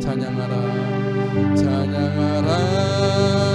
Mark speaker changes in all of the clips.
Speaker 1: 찬양하라. 찬양하라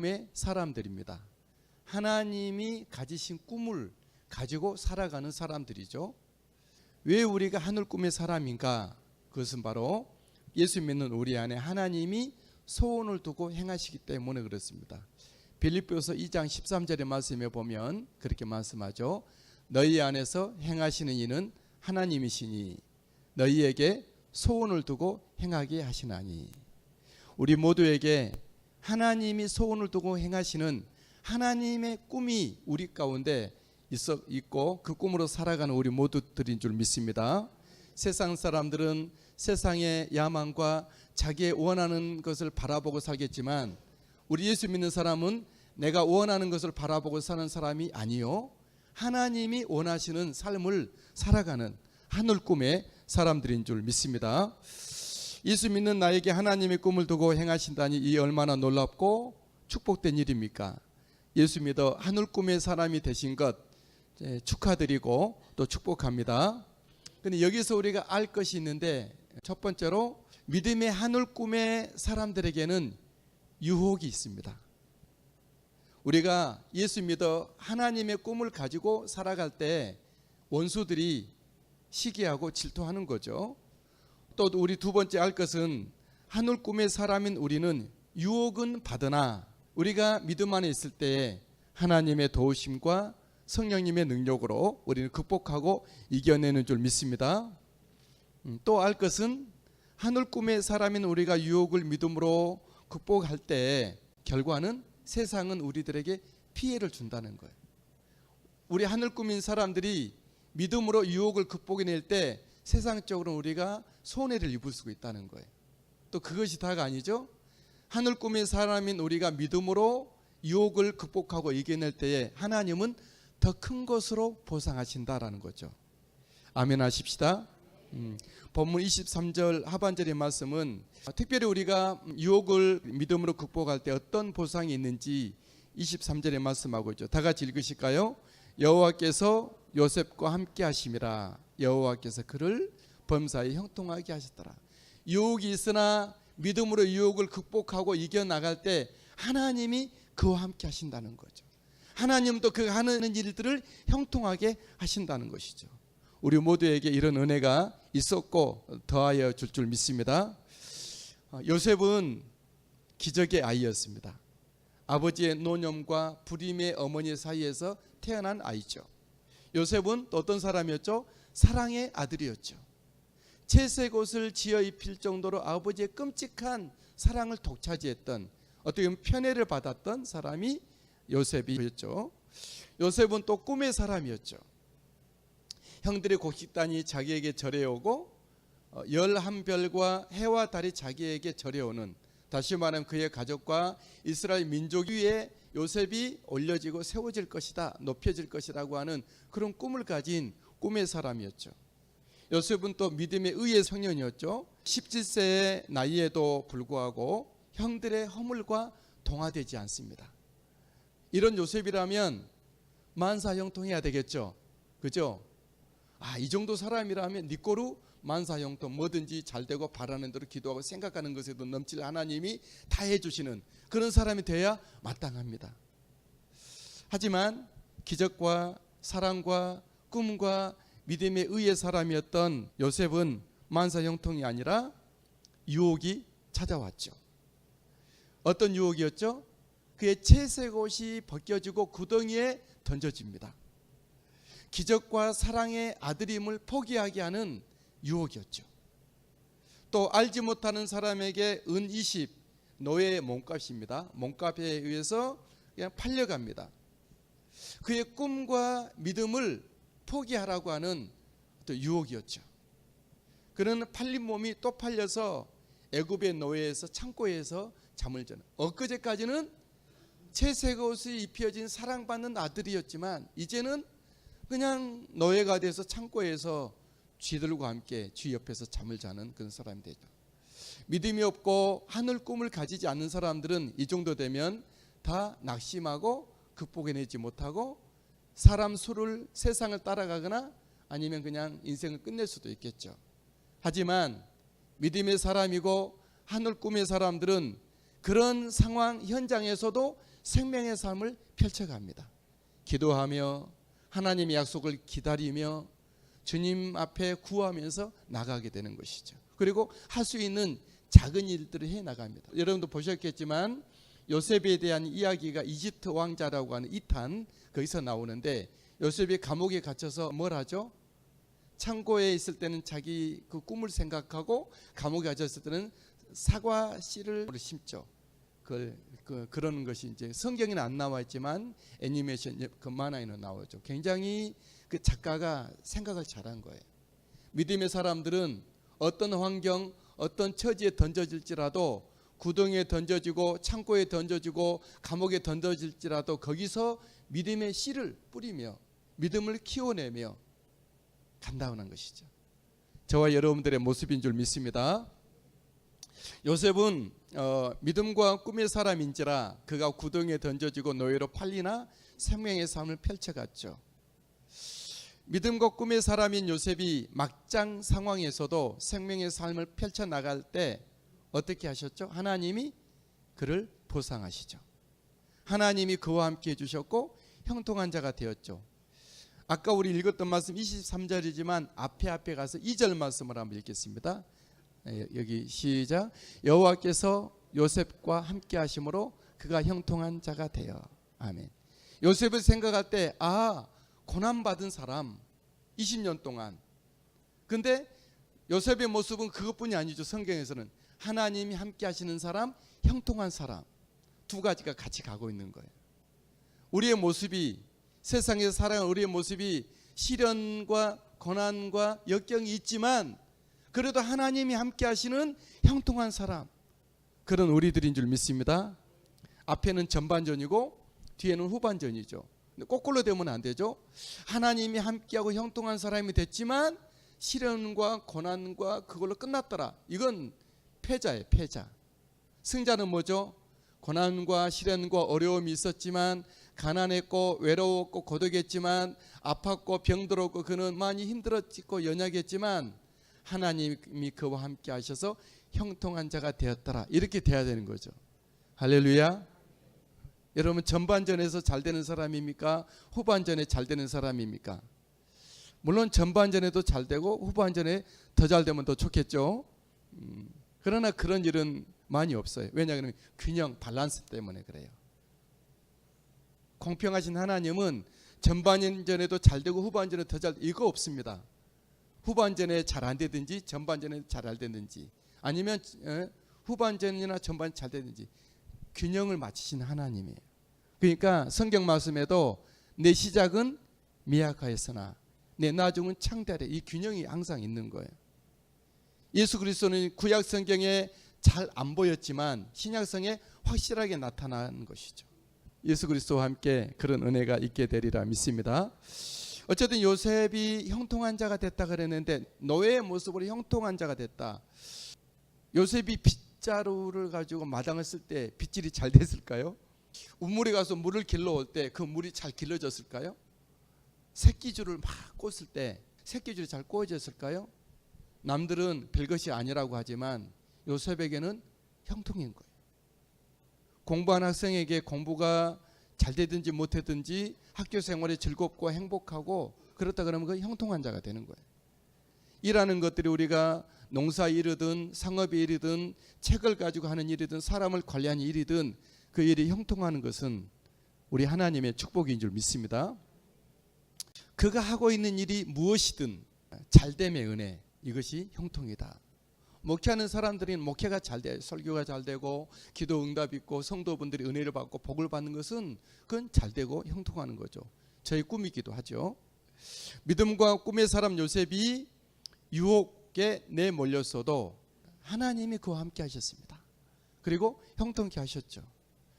Speaker 1: 꿈의 사람들입니다. 하나님이 가지신 꿈을 가지고 살아가는 사람들이죠. 왜 우리가 하늘 꿈의 사람인가? 그것은 바로 예수 믿는 우리 안에 하나님이 소원을 두고 행하시기 때문에 그렇습니다. 빌립보서 2장 13절의 말씀에 보면 그렇게 말씀하죠. 너희 안에서 행하시는 이는 하나님이시니 너희에게 소원을 두고 행하게 하시나니 우리 모두에게 하나님이 소원을 두고 행하시는 하나님의 꿈이 우리 가운데 있어 있고 그 꿈으로 살아가는 우리 모두들인 줄 믿습니다. 세상 사람들은 세상의 야망과 자기의 원하는 것을 바라보고 살겠지만 우리 예수 믿는 사람은 내가 원하는 것을 바라보고 사는 사람이 아니요 하나님이 원하시는 삶을 살아가는 하늘 꿈의 사람들인 줄 믿습니다. 예수 믿는 나에게 하나님의 꿈을 두고 행하신다니 이 얼마나 놀랍고 축복된 일입니까? 예수 믿어 하늘 꿈의 사람이 되신 것 예, 축하드리고 또 축복합니다. 근데 여기서 우리가 알 것이 있는데 첫 번째로 믿음의 하늘 꿈의 사람들에게는 유혹이 있습니다. 우리가 예수 믿어 하나님의 꿈을 가지고 살아갈 때 원수들이 시기하고 질투하는 거죠. 또 우리 두 번째 알 것은 하늘 꿈의 사람인 우리는 유혹은 받으나 우리가 믿음 안에 있을 때 하나님의 도우심과 성령님의 능력으로 우리는 극복하고 이겨내는 줄 믿습니다. 음, 또알 것은 하늘 꿈의 사람인 우리가 유혹을 믿음으로 극복할 때 결과는 세상은 우리들에게 피해를 준다는 거예요. 우리 하늘 꿈인 사람들이 믿음으로 유혹을 극복해낼 때 세상적으로 우리가 손해를 입을 수 있다는 거예요. 또 그것이 다가 아니죠. 하늘 꿈의 사람인 우리가 믿음으로 유혹을 극복하고 이겨낼 때에 하나님은 더 큰 것으로 보상하신다라는 거죠. 아멘 하십시다. 음, 본문 23절 하반절의 말씀은 특별히 우리가 유혹을 믿음으로 극복할 때 어떤 보상이 있는지 23절에 말씀하고 있죠. 다 같이 읽으실까요? 여호와께서 요셉과 함께 하심이라 여호와께서 그를 범사에 형통하게 하셨더라. 유혹이 있으나 믿음으로 유혹을 극복하고 이겨 나갈 때 하나님이 그와 함께 하신다는 거죠. 하나님도 그 하는 일들을 형통하게 하신다는 것이죠. 우리 모두에게 이런 은혜가 있었고 더하여 줄 줄 믿습니다. 어, 요셉은 기적의 아이였습니다. 아버지의 노념과 불임의 어머니 사이에서 태어난 아이죠. 요셉은 또 어떤 사람이었죠? 사랑의 아들이었죠. 채색 옷을 지어 입힐 정도로 아버지의 끔찍한 사랑을 독차지했던 어떻게 보면 편애를 받았던 사람이 요셉이었죠. 요셉은 또 꿈의 사람이었죠. 형들의 곡식단이 자기에게 절해오고 어, 열한 별과 해와 달이 자기에게 절해오는 다시 말하면 그의 가족과 이스라엘 민족 위에 요셉이 올려지고 세워질 것이다 높여질 것이라고 하는 그런 꿈을 가진 꿈의 사람이었죠. 요셉은 또 믿음의 의의 청년이었죠. 17세의 나이에도 불구하고 형들의 허물과 동화되지 않습니다. 이런 요셉이라면 만사 형통해야 되겠죠. 그죠? 아, 이 정도 사람이라면 니꼬루 만사 형통 뭐든지 잘 되고 바라는 대로 기도하고 생각하는 것에도 넘칠 하나님이 다 해주시는 그런 사람이 돼야 마땅합니다. 하지만 기적과 사랑과 꿈과 믿음의 의의 사람이었던 요셉은 만사 형통이 아니라 유혹이 찾아왔죠. 어떤 유혹이었죠? 그의 채색 옷이 벗겨지고 구덩이에 던져집니다. 기적과 사랑의 아들임을 포기하게 하는 유혹이었죠. 또 알지 못하는 사람에게 은 20, 노예의 몸값입니다. 몸값에 의해서 그냥 팔려갑니다. 그의 꿈과 믿음을 포기하라고 하는 또 유혹이었죠. 그는 팔린 몸이 또 팔려서 애굽의 노예에서 창고에서 잠을 자는 엊그제까지는 채색 옷이 입혀진 사랑받는 아들이었지만 이제는 그냥 노예가 돼서 창고에서 쥐들과 함께 쥐 옆에서 잠을 자는 그런 사람이 되죠. 믿음이 없고 하늘 꿈을 가지지 않는 사람들은 이 정도 되면 다 낙심하고 극복해내지 못하고 사람 수를 세상을 따라가거나 아니면 그냥 인생을 끝낼 수도 있겠죠. 하지만 믿음의 사람이고 하늘 꿈의 사람들은 그런 상황 현장에서도 생명의 삶을 펼쳐갑니다. 기도하며 하나님의 약속을 기다리며 주님 앞에 구하면서 나가게 되는 것이죠. 그리고 할 수 있는 작은 일들을 해 나갑니다. 여러분도 보셨겠지만 요셉에 대한 이야기가 이집트 왕자라고 하는 이탄 거기서 나오는데 요셉이 감옥에 갇혀서 뭘 하죠? 창고에 있을 때는 자기 그 꿈을 생각하고 감옥에 갇혔을 때는 사과 씨를 심죠. 그걸 그, 그러는 것이 이제 성경에는 안 나와 있지만 애니메이션 그 만화에는 나오죠. 굉장히 그 작가가 생각을 잘한 거예요. 믿음의 사람들은 어떤 환경, 어떤 처지에 던져질지라도 구덩이에 던져지고 창고에 던져지고 감옥에 던져질지라도 거기서 믿음의 씨를 뿌리며 믿음을 키워내며 간다는 것이죠. 저와 여러분들의 모습인 줄 믿습니다. 요셉은 어, 믿음과 꿈의 사람인지라 그가 구덩이에 던져지고 노예로 팔리나 생명의 삶을 펼쳐갔죠. 믿음과 꿈의 사람인 요셉이 막장 상황에서도 생명의 삶을 펼쳐 나갈 때 어떻게 하셨죠? 하나님이 그를 보상하시죠. 하나님이 그와 함께 해주셨고 형통한 자가 되었죠. 아까 우리 읽었던 말씀 23절이지만 앞에 앞에 가서 2절 말씀을 한번 읽겠습니다. 예, 여기 시작 여호와께서 요셉과 함께 하심으로 그가 형통한 자가 되어 아멘. 요셉을 생각할 때 아, 고난 받은 사람 20년 동안. 근데 요셉의 모습은 그것뿐이 아니죠. 성경에서는 하나님이 함께 하시는 사람, 형통한 사람 두 가지가 같이 가고 있는 거예요. 우리의 모습이 세상에서 살아가는 우리의 모습이 시련과 고난과 역경이 있지만 그래도 하나님이 함께 하시는 형통한 사람 그런 우리들인 줄 믿습니다. 앞에는 전반전이고 뒤에는 후반전이죠. 근데 거꾸로 되면 안 되죠. 하나님이 함께하고 형통한 사람이 됐지만 시련과 고난과 그걸로 끝났더라. 이건 패자예요, 패자. 승자는 뭐죠? 고난과 시련과 어려움이 있었지만 가난했고 외로웠고 고독했지만 아팠고 병들었고 그는 많이 힘들었고 연약했지만 하나님이 그와 함께 하셔서 형통한 자가 되었더라. 이렇게 돼야 되는 거죠. 할렐루야. 여러분 전반전에서 잘 되는 사람입니까? 후반전에 잘 되는 사람입니까? 물론 전반전에도 잘 되고 후반전에 더 잘 되면 더 좋겠죠. 음, 그러나 그런 일은 많이 없어요. 왜냐하면 균형 밸런스 때문에 그래요. 공평하신 하나님은 전반전에도 잘 되고 후반전에 더 잘 이거 없습니다. 후반전에 잘 안 되든지 전반전에 잘 안 되든지 아니면 에, 후반전이나 전반 잘 되든지 균형을 맞추신 하나님이에요. 그러니까 성경 말씀에도 내 시작은 미약하였으나 내 나중은 창대하리. 이 균형이 항상 있는 거예요. 예수 그리스도는 구약 성경에 잘 안 보였지만 신약성에 확실하게 나타난 것이죠. 예수 그리스도와 함께 그런 은혜가 있게 되리라 믿습니다. 어쨌든 요셉이 형통한 자가 됐다 그랬는데 노예의 모습으로 형통한 자가 됐다. 요셉이 빗자루를 가지고 마당을 쓸 때 빗질이 잘 됐을까요? 우물에 가서 물을 길러올 때 그 물이 잘 길러졌을까요? 새끼줄을 막 꽂을 때 새끼줄이 잘 꽂아졌을까요? 남들은 별것이 아니라고 하지만 요셉에게는 형통인 거예요. 공부한 학생에게 공부가 잘 되든지 못되든지 학교 생활이 즐겁고 행복하고 그렇다 그러면 그 형통한 자가 되는 거예요. 일하는 것들이 우리가 농사 일이든 상업 일이든 책을 가지고 하는 일이든 사람을 관리하는 일이든 그 일이 형통하는 것은 우리 하나님의 축복인 줄 믿습니다. 그가 하고 있는 일이 무엇이든 잘됨의 은혜 이것이 형통이다. 목회하는 사람들이 목회가 잘 돼, 설교가 잘 되고 기도 응답 있고 성도분들이 은혜를 받고 복을 받는 것은 그건 잘 되고 형통하는 거죠. 저희 꿈이기도 하죠. 믿음과 꿈의 사람 요셉이 유혹에 내몰렸어도 하나님이 그와 함께 하셨습니다. 그리고 형통케 하셨죠.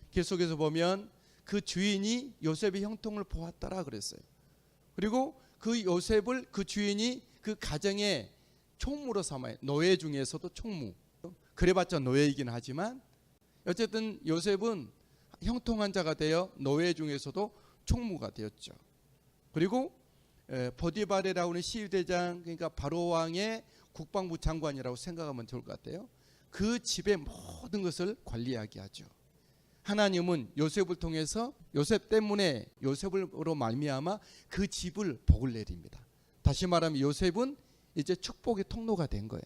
Speaker 1: 계속해서 보면 그 주인이 요셉의 형통을 보았더라 그랬어요. 그리고 그 요셉을 그 주인이 그 가정의 총무로 삼아요. 노예 중에서도 총무. 그래봤자 노예이긴 하지만 어쨌든 요셉은 형통한 자가 되어 노예 중에서도 총무가 되었죠. 그리고 에, 보디바레라고 하는 시위대장 그러니까 바로 왕의 국방부 장관이라고 생각하면 좋을 것 같아요. 그 집의 모든 것을 관리하게 하죠. 하나님은 요셉을 통해서 요셉 때문에 요셉으로 말미암아 그 집을 복을 내립니다. 다시 말하면 요셉은 이제 축복의 통로가 된 거예요.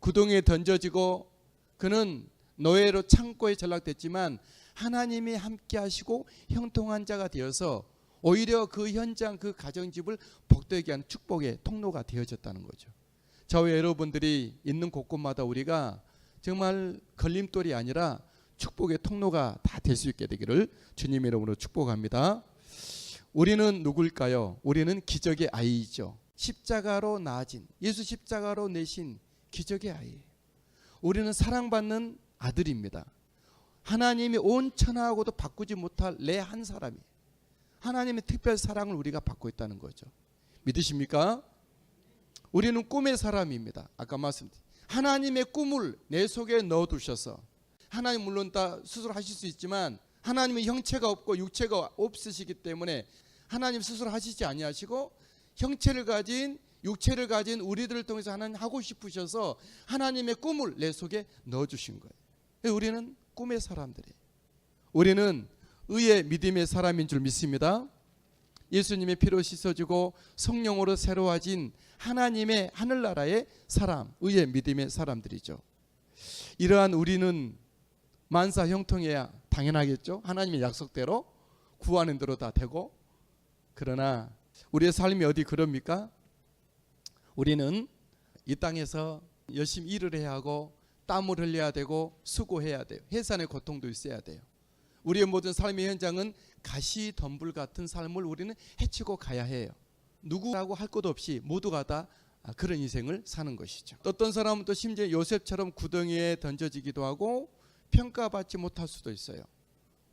Speaker 1: 구덩이에 던져지고 그는 노예로 창고에 전락됐지만 하나님이 함께 하시고 형통한 자가 되어서 오히려 그 현장 그 가정집을 복되게 한 축복의 통로가 되어졌다는 거죠. 저와 여러분들이 있는 곳곳마다 우리가 정말 걸림돌이 아니라 축복의 통로가 다 될 수 있게 되기를 주님 이름으로 축복합니다. 우리는 누굴까요? 우리는 기적의 아이죠. 십자가로 나아진 예수 십자가로 내신 기적의 아이예요. 우리는 사랑받는 아들입니다. 하나님이 온 천하하고도 바꾸지 못할 내 한 사람이 하나님의 특별 사랑을 우리가 받고 있다는 거죠. 믿으십니까? 우리는 꿈의 사람입니다. 아까 말씀드린 하나님의 꿈을 내 속에 넣어 두셔서 하나님 물론 다 스스로 하실 수 있지만 하나님은 형체가 없고 육체가 없으시기 때문에 하나님 스스로 하시지 아니하시고 형체를 가진 육체를 가진 우리들을 통해서 하나님 하고 싶으셔서 하나님의 꿈을 내 속에 넣어 주신 거예요. 우리는 꿈의 사람들이에요. 우리는 의의 믿음의 사람인 줄 믿습니다. 예수님의 피로 씻어지고 성령으로 새로워진 하나님의 하늘나라의 사람, 의의 믿음의 사람들이죠. 이러한 우리는 만사 형통해야 당연하겠죠. 하나님의 약속대로 구하는 대로 다 되고 그러나 우리의 삶이 어디 그럽니까? 우리는 이 땅에서 열심히 일을 해야 하고 땀을 흘려야 되고 수고해야 돼요. 해산의 고통도 있어야 돼요. 우리의 모든 삶의 현장은 가시 덤불 같은 삶을 우리는 헤치고 가야 해요. 누구라고 할 것 없이 모두가 다 그런 인생을 사는 것이죠. 어떤 사람은 또 심지어 요셉처럼 구덩이에 던져지기도 하고 평가받지 못할 수도 있어요.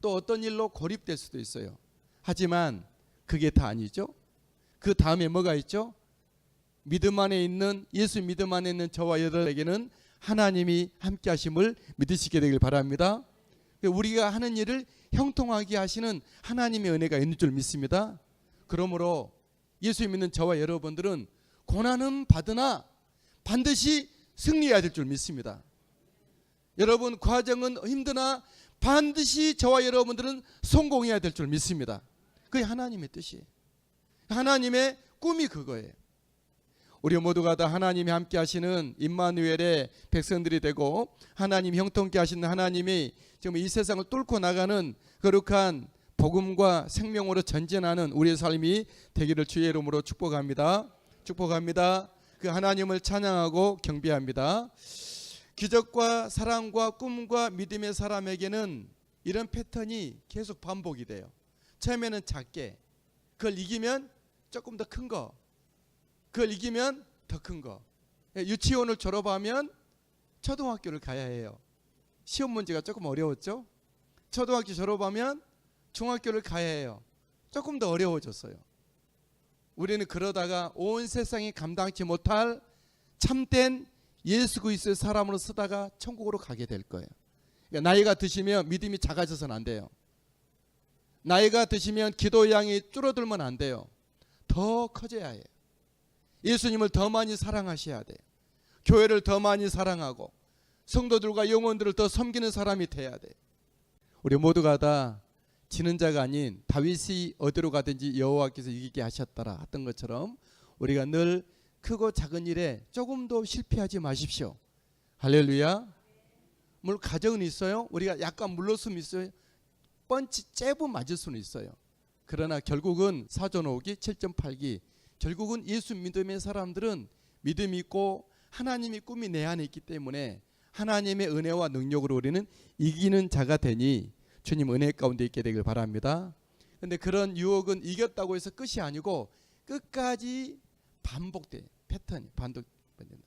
Speaker 1: 또 어떤 일로 고립될 수도 있어요. 하지만 그게 다 아니죠. 그 다음에 뭐가 있죠? 믿음 안에 있는 예수 믿음 안에 있는 저와 여러분에게는 하나님이 함께 하심을 믿으시게 되길 바랍니다. 우리가 하는 일을 형통하게 하시는 하나님의 은혜가 있는 줄 믿습니다. 그러므로 예수 믿는 저와 여러분들은 고난은 받으나 반드시 승리해야 될 줄 믿습니다. 여러분 과정은 힘드나 반드시 저와 여러분들은 성공해야 될 줄 믿습니다. 그게 하나님의 뜻이에요. 하나님의 꿈이 그거예요. 우리 모두가 다 하나님이 함께 하시는 임마누엘의 백성들이 되고 하나님 형통케 하시는 하나님이 지금 이 세상을 뚫고 나가는 거룩한 복음과 생명으로 전진하는 우리의 삶이 되기를 주의 이름으로 축복합니다. 축복합니다. 그 하나님을 찬양하고 경배합니다. 기적과 사랑과 꿈과 믿음의 사람에게는 이런 패턴이 계속 반복이 돼요. 처음에는 작게 그걸 이기면 조금 더 큰 거. 그걸 이기면 더 큰 거. 예, 유치원을 졸업하면 초등학교를 가야 해요. 시험 문제가 조금 어려웠죠? 초등학교 졸업하면 중학교를 가야 해요. 조금 더 어려워졌어요. 우리는 그러다가 온 세상이 감당치 못할 참된 예수 그리스도의 사람으로 쓰다가 천국으로 가게 될 거예요. 그러니까 나이가 드시면 믿음이 작아져서는 안 돼요. 나이가 드시면 기도 양이 줄어들면 안 돼요. 더 커져야 해요. 예수님을 더 많이 사랑하셔야 돼요. 교회를 더 많이 사랑하고 성도들과 영혼들을 더 섬기는 사람이 돼야 돼요. 우리 모두가 다 지는 자가 아닌 다윗이 어디로 가든지 여호와께서 이기게 하셨더라 했던 것처럼 우리가 늘 크고 작은 일에 조금도 실패하지 마십시오. 할렐루야. 물론 가정은 있어요. 우리가 약간 물러섬 있어요. 펀치 잽은 맞을 수는 있어요. 그러나 결국은 사전 오기 7.8기 결국은 예수 믿음의 사람들은 믿음이 있고 하나님이 꿈이 내 안에 있기 때문에 하나님의 은혜와 능력으로 우리는 이기는 자가 되니 주님 은혜 가운데 있게 되길 바랍니다. 근데 그런 유혹은 이겼다고 해서 끝이 아니고 끝까지 반복돼 패턴이 반복된다.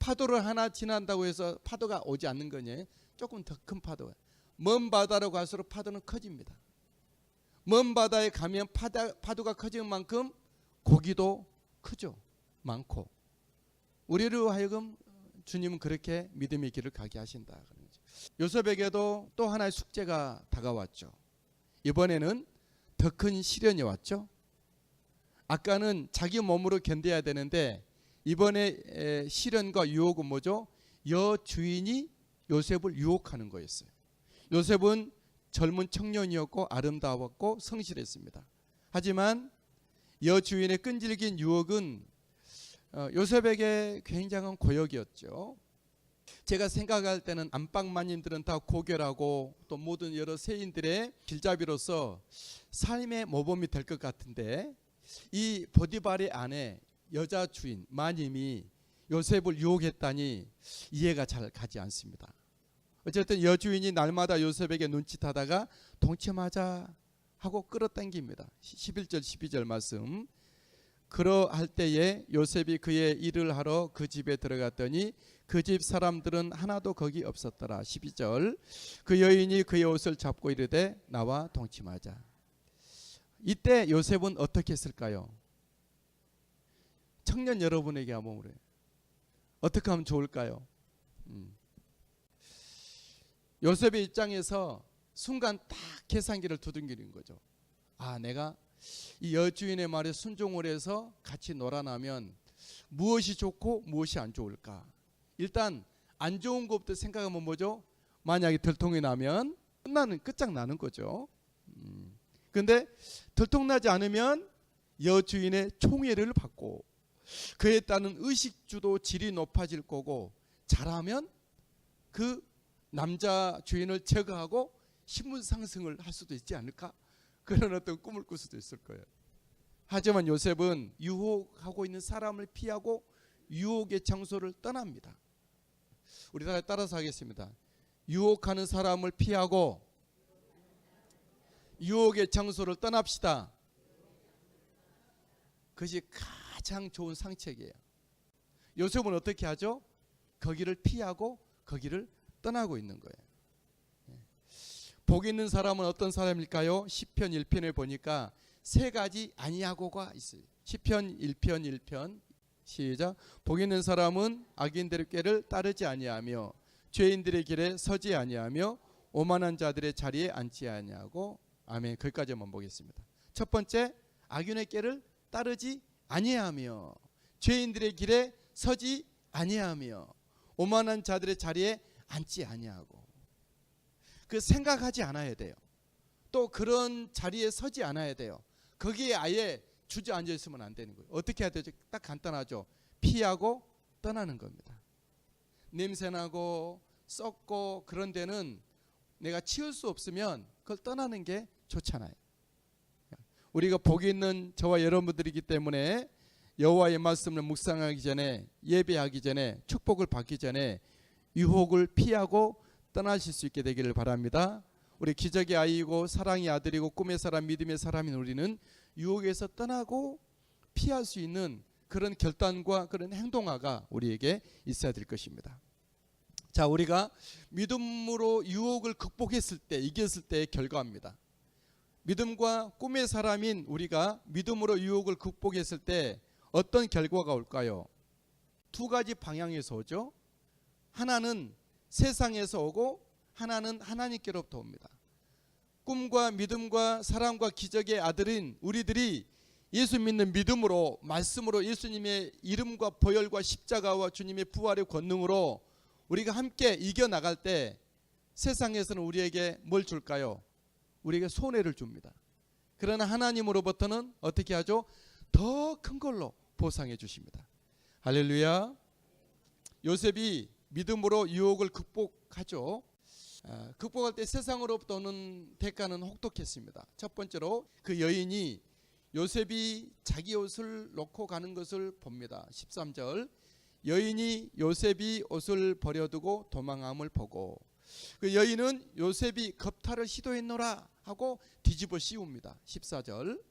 Speaker 1: 파도를 하나 지난다고 해서 파도가 오지 않는 거냐? 조금 더 큰 파도가. 먼 바다로 갈수록 파도는 커집니다. 먼 바다에 가면 파다, 파도가 커지는 만큼 고기도 크죠. 많고. 우리로 하여금 주님은 그렇게 믿음의 길을 가게 하신다. 요셉에게도 또 하나의 숙제가 다가왔죠. 이번에는 더 큰 시련이 왔죠. 아까는 자기 몸으로 견뎌야 되는데 이번에 에, 시련과 유혹은 뭐죠? 여주인이 요셉을 유혹하는 거였어요. 요셉은 젊은 청년이었고 아름다웠고 성실했습니다. 하지만 여주인의 끈질긴 유혹은 어, 요셉에게 굉장한 고역이었죠. 제가 생각할 때는 안방 마님들은 다 고결하고 또 모든 여러 세인들의 길잡이로서 삶의 모범이 될 것 같은데 이 보디발의 아내 여자 주인 마님이 요셉을 유혹했다니 이해가 잘 가지 않습니다. 어쨌든 여주인이 날마다 요셉에게 눈짓하다가 동침하자 하고 끌어당깁니다. 11절 12절 말씀. 그러할 때에 요셉이 그의 일을 하러 그 집에 들어갔더니 그 집 사람들은 하나도 거기 없었더라. 12절. 그 여인이 그의 옷을 잡고 이르되 나와 동침하자. 이때 요셉은 어떻게 했을까요? 청년 여러분에게 한번 그래. 어떻게 하면 좋을까요? 음. 요셉의 입장에서 순간 딱 계산기를 두둥기는 거죠. 아, 내가 이 여주인의 말에 순종을 해서 같이 놀아나면 무엇이 좋고 무엇이 안 좋을까? 일단 안 좋은 것부터 생각하면 뭐죠? 만약에 들통이 나면 끝나는 끝장 나는 거죠. 음. 근데 들통나지 않으면 여주인의 총애를 받고 그에 따른 의식주도 질이 높아질 거고 잘하면 그 남자 주인을 제거하고 신분 상승을 할 수도 있지 않을까? 그런 어떤 꿈을 꿀 수도 있을 거예요. 하지만 요셉은 유혹하고 있는 사람을 피하고 유혹의 장소를 떠납니다. 우리 다 따라서 하겠습니다. 유혹하는 사람을 피하고 유혹의 장소를 떠납시다. 그것이 가장 좋은 상책이에요. 요셉은 어떻게 하죠? 거기를 피하고 거기를 떠나고 있는 거예요. 예. 복 있는 사람은 어떤 사람일까요? 시편 1편에 보니까 세 가지 아니하고가 있어요. 시편 1편 1편 시작. 복 있는 사람은 악인들의 꾀를 따르지 아니하며 죄인들의 길에 서지 아니하며 오만한 자들의 자리에 앉지 아니하고 아멘. 거기까지만 보겠습니다. 첫 번째 악인의 꾀를 따르지 아니하며 죄인들의 길에 서지 아니하며 오만한 자들의 자리에 앉지 아니하고 그 생각하지 않아야 돼요. 또 그런 자리에 서지 않아야 돼요. 거기에 아예 주저앉아 있으면 안 되는 거예요. 어떻게 해야 되죠? 딱 간단하죠. 피하고 떠나는 겁니다. 냄새나고 썩고 그런 데는 내가 치울 수 없으면 그걸 떠나는 게 좋잖아요. 우리가 복이 있는 저와 여러분들이기 때문에 여호와의 말씀을 묵상하기 전에 예배하기 전에 축복을 받기 전에 유혹을 피하고 떠나실 수 있게 되기를 바랍니다. 우리 기적의 아이이고 사랑의 아들이고 꿈의 사람 믿음의 사람인 우리는 유혹에서 떠나고 피할 수 있는 그런 결단과 그런 행동화가 우리에게 있어야 될 것입니다. 자, 우리가 믿음으로 유혹을 극복했을 때 이겼을 때의 결과입니다. 믿음과 꿈의 사람인 우리가 믿음으로 유혹을 극복했을 때 어떤 결과가 올까요? 두 가지 방향에서 오죠. 하나는 세상에서 오고 하나는 하나님께로부터 옵니다. 꿈과 믿음과 사랑과 기적의 아들인 우리들이 예수 믿는 믿음으로 말씀으로 예수님의 이름과 보혈과 십자가와 주님의 부활의 권능으로 우리가 함께 이겨 나갈 때 세상에서는 우리에게 뭘 줄까요? 우리에게 손해를 줍니다. 그러나 하나님으로부터는 어떻게 하죠? 더 큰 걸로 보상해 주십니다. 할렐루야. 요셉이 믿음으로 유혹을 극복하죠. 아, 극복할 때 세상으로부터 오는 대가는 혹독했습니다. 첫 번째로 그 여인이 요셉이 자기 옷을 놓고 가는 것을 봅니다. 13절 여인이 요셉이 옷을 버려두고 도망함을 보고 그 여인은 요셉이 겁탈을 시도했노라 하고 뒤집어 씌웁니다. 14절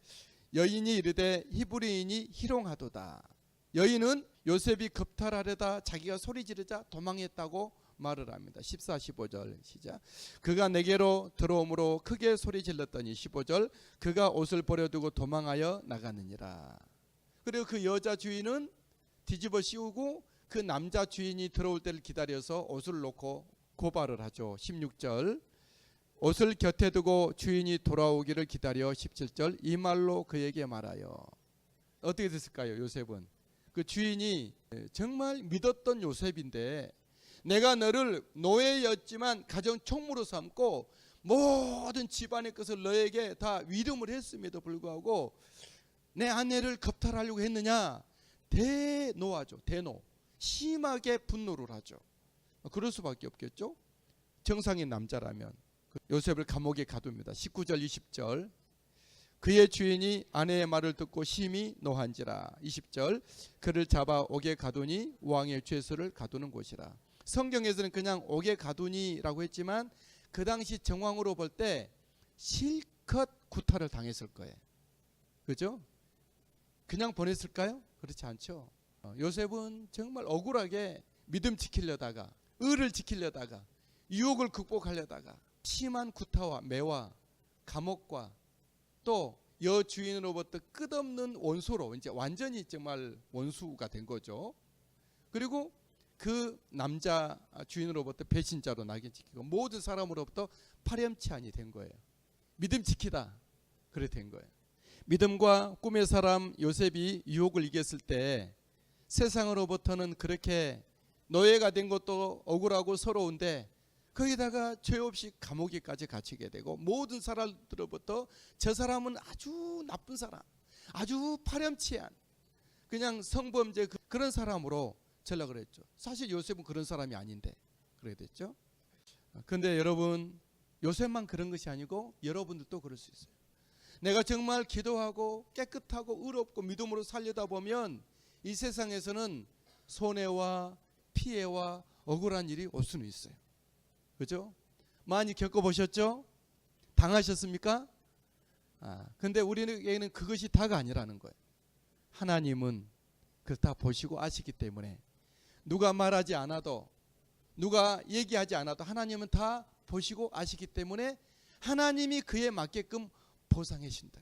Speaker 1: 여인이 이르되 히브리인이 희롱하도다. 여인은 요셉이 겁탈하려다 자기가 소리 지르자 도망했다고 말을 합니다. 14, 15절 시작. 그가 내게로 들어오므로 크게 소리 질렀더니 15절 그가 옷을 버려두고 도망하여 나가느니라. 그리고 그 여자 주인은 뒤집어 씌우고 그 남자 주인이 들어올 때를 기다려서 옷을 놓고 고발을 하죠. 16절 옷을 곁에 두고 주인이 돌아오기를 기다려 17절 이 말로 그에게 말하여 어떻게 됐을까요? 요셉은 그 주인이 정말 믿었던 요셉인데 내가 너를 노예였지만 가정 총무로 삼고 모든 집안의 것을 너에게 다 위름을 했음에도 불구하고 내 아내를 겁탈하려고 했느냐? 대노하죠 대노. 심하게 분노를 하죠. 그럴 수밖에 없겠죠? 정상인 남자라면. 그 요셉을 감옥에 가둡니다. 19절 20절 그의 주인이 아내의 말을 듣고 심히 노한지라 20절 그를 잡아 옥에 가두니 왕의 죄수를 가두는 곳이라 성경에서는 그냥 옥에 가두니라고 했지만 그 당시 정황으로 볼 때 실컷 구타를 당했을 거예요. 그죠? 그냥 보냈을까요? 그렇지 않죠. 어, 요셉은 정말 억울하게 믿음 지키려다가 의를 지키려다가 유혹을 극복하려다가 심한 구타와 매와 감옥과 또 여주인으로부터 끝없는 원수로 이제 완전히 정말 원수가 된 거죠. 그리고 그 남자 주인으로부터 배신자로 낙인 찍히고 모든 사람으로부터 파렴치한이 된 거예요. 믿음 지키다. 그래 된 거예요. 믿음과 꿈의 사람 요셉이 유혹을 이겼을 때 세상으로부터는 그렇게 노예가 된 것도 억울하고 서러운데 거기다가 죄 없이 감옥에까지 갇히게 되고 모든 사람들로부터 저 사람은 아주 나쁜 사람, 아주 파렴치한 그냥 성범죄 그- 그런 사람으로 전락을 했죠. 사실 요셉은 그런 사람이 아닌데 그래야 됐죠. 근데 여러분 요셉만 그런 것이 아니고 여러분들도 그럴 수 있어요. 내가 정말 기도하고 깨끗하고 의롭고 믿음으로 살려다 보면 이 세상에서는 손해와 피해와 억울한 일이 올 수는 있어요. 그죠? 많이 겪어보셨죠? 당하셨습니까? 아, 근데 우리에게는 그것이 다가 아니라는 거예요. 하나님은 그걸 다 보시고 아시기 때문에 누가 말하지 않아도 누가 얘기하지 않아도 하나님은 다 보시고 아시기 때문에 하나님이 그에 맞게끔 보상해 주신다.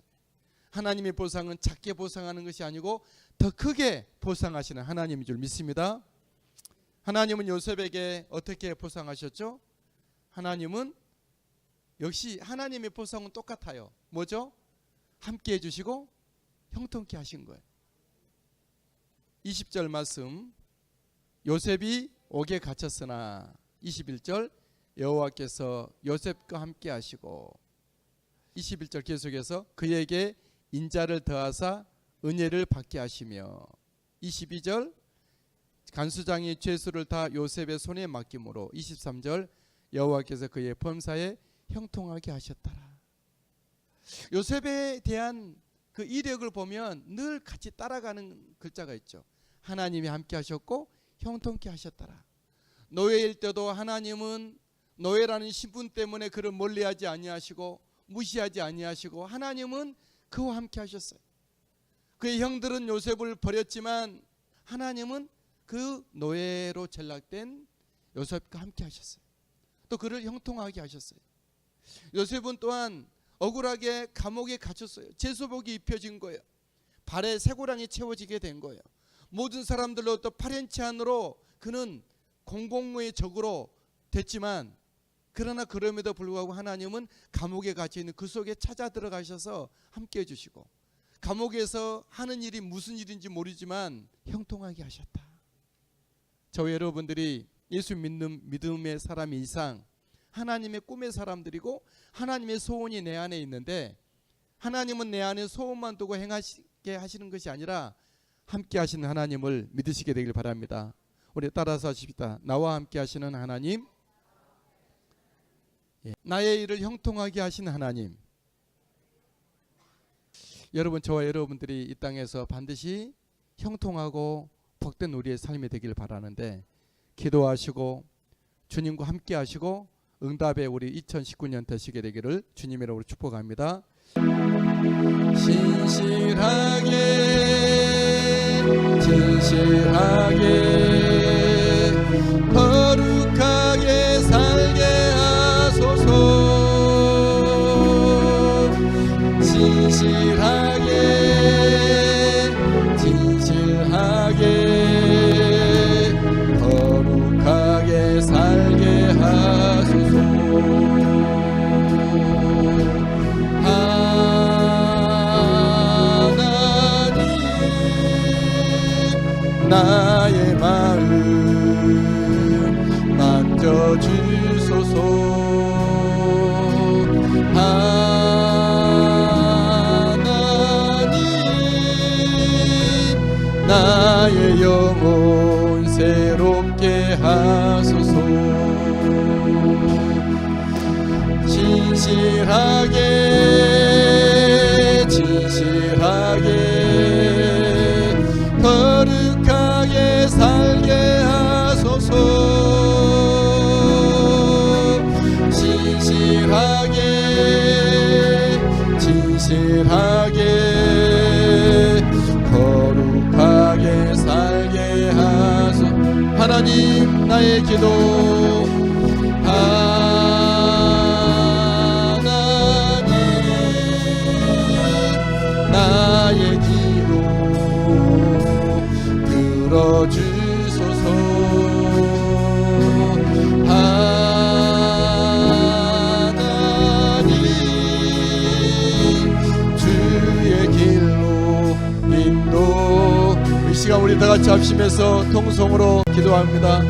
Speaker 1: 하나님의 보상은 작게 보상하는 것이 아니고 더 크게 보상하시는 하나님인 줄 믿습니다. 하나님은 요셉에게 어떻게 보상하셨죠? 하나님은 역시 하나님의 보상은 똑같아요. 뭐죠? 함께 해주시고 형통케 하신 거예요. 20절 말씀 요셉이 옥에 갇혔으나 21절 여호와께서 요셉과 함께 하시고 21절 계속해서 그에게 인자를 더하사 은혜를 받게 하시며 22절 간수장이 죄수를 다 요셉의 손에 맡김으로 23절 여호와께서 그의 범사에 형통하게 하셨더라. 요셉에 대한 그 이력을 보면 늘 같이 따라가는 글자가 있죠. 하나님이 함께 하셨고 형통케 하셨더라. 노예일 때도 하나님은 노예라는 신분 때문에 그를 멀리하지 아니하시고 무시하지 아니하시고 하나님은 그와 함께 하셨어요. 그의 형들은 요셉을 버렸지만 하나님은 그 노예로 전락된 요셉과 함께 하셨어요. 또 그를 형통하게 하셨어요. 요셉은 또한 억울하게 감옥에 갇혔어요. 제수복이 입혀진 거예요. 발에 쇠고랑이 채워지게 된 거예요. 모든 사람들로부터 파렴치 한으로 그는 공공의 적으로 됐지만 그러나 그럼에도 불구하고 하나님은 감옥에 갇혀 있는 그 속에 찾아 들어가셔서 함께 해주시고 감옥에서 하는 일이 무슨 일인지 모르지만 형통하게 하셨다. 저 여러분들이 예수 믿는 믿음의 사람 이상 하나님의 꿈의 사람들이고 하나님의 소원이 내 안에 있는데 하나님은 내 안에 소원만 두고 행하시게 하시는 것이 아니라 함께 하시는 하나님을 믿으시게 되길 바랍니다. 우리 따라서 하십시다. 나와 함께 하시는 하나님 예, 나의 일을 형통하게 하신 하나님 여러분 저와 여러분들이 이 땅에서 반드시 형통하고 복된 우리의 삶이 되길 바라는데 기도하시고 주님과 함께 하시고 응답의 우리 2019년 되시게 되기를 주님의 이름으로 축복합니다. 신실하게 진실하게 거룩하게 살게 하소서 진실하게 하나님 나의 우리 다 같이 합심해서 통성으로 기도합니다.